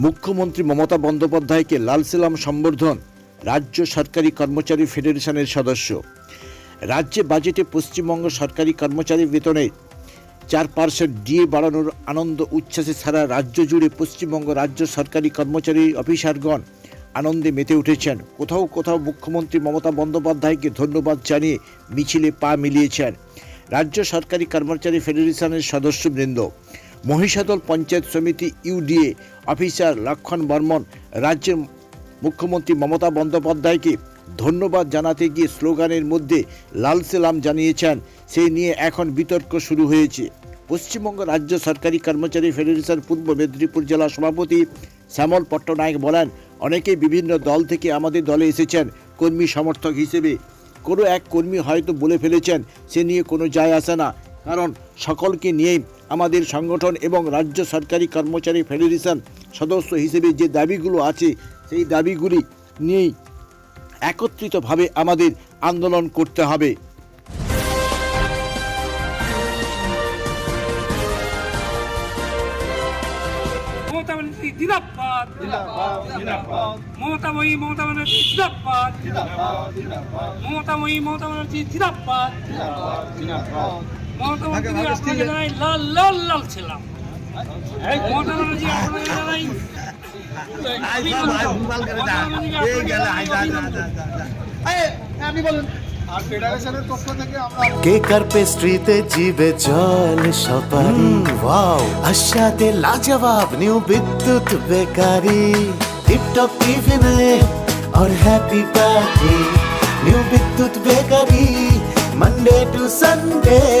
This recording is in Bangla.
মুখ্যমন্ত্রী মমতা বন্দ্যোপাধ্যায়কে লাল সালাম সম্বর্ধন, রাজ্য সরকারি কর্মচারী ফেডারেশনের সদস্য। রাজ্যে বাজেটে পশ্চিমবঙ্গ সরকারি কর্মচারী বেতনে চার পার্সেন্ট ডিএ বাড়ানোর আনন্দ উচ্ছ্বাসে সারা রাজ্য জুড়ে পশ্চিমবঙ্গ রাজ্য সরকারি কর্মচারী অফিসারগণ আনন্দে মেতে উঠেছেন। কোথাও কোথাও মুখ্যমন্ত্রী মমতা বন্দ্যোপাধ্যায়কে ধন্যবাদ জানিয়ে মিছিলে পা মিলিয়েছেন। রাজ্য সরকারি কর্মচারী ফেডারেশনের সদস্যবৃন্দ মহিষাদল পঞ্চায়েত সমিতি ইউডিএ অফিসার লক্ষণ বর্মন রাজ্যের মুখ্যমন্ত্রী মমতা বন্দ্যোপাধ্যায়কে ধন্যবাদ জানাতে গিয়ে স্লোগানের মধ্যে লাল সেলাম জানিয়েছেন। সেই নিয়ে এখন বিতর্ক শুরু হয়েছে। পশ্চিমবঙ্গ রাজ্য সরকারি কর্মচারী ফেডারেশন পূর্ব মেদিনীপুর জেলা সভাপতি শ্যামল পট্টনায়ক বলেন, অনেকেই বিভিন্ন দল থেকে আমাদের দলে এসেছেন কর্মী সমর্থক হিসেবে। কোনো এক কর্মী হয়তো বলে ফেলেছেন, সে নিয়ে কোনো যায় আসে না। কারণ সকলকে নিয়েই আমাদের সংগঠন এবং রাজ্য সরকারি কর্মচারী ফেডারেশন সদস্য হিসেবে যে দাবিগুলো আছে সেই দাবিগুলি নিয়েই একত্রিতভাবে আমাদের আন্দোলন করতে হবে। মমতা মমতা ব্যানার্জি জিন্দাবাদ। মমতাময়ী মমতা ব্যানার্জি জিন্দাবাদ। মমতা ব্যানার্জি আপনাকে জানাই লাল লাল লাল ছিলাম মমতা ব্যানার্জি আপনাকে জানাই আর ফেডারেশনের পক্ষ থেকে আমরা কেক আর পেস্ট্রিতে জিবে জল সপারি ওয়াও আশাতে লাজবাব নিউ বিদ্যুৎ বেকারি টিপটপ টিফিনে और happy party new Bidyut bakery Monday to Sunday ছোট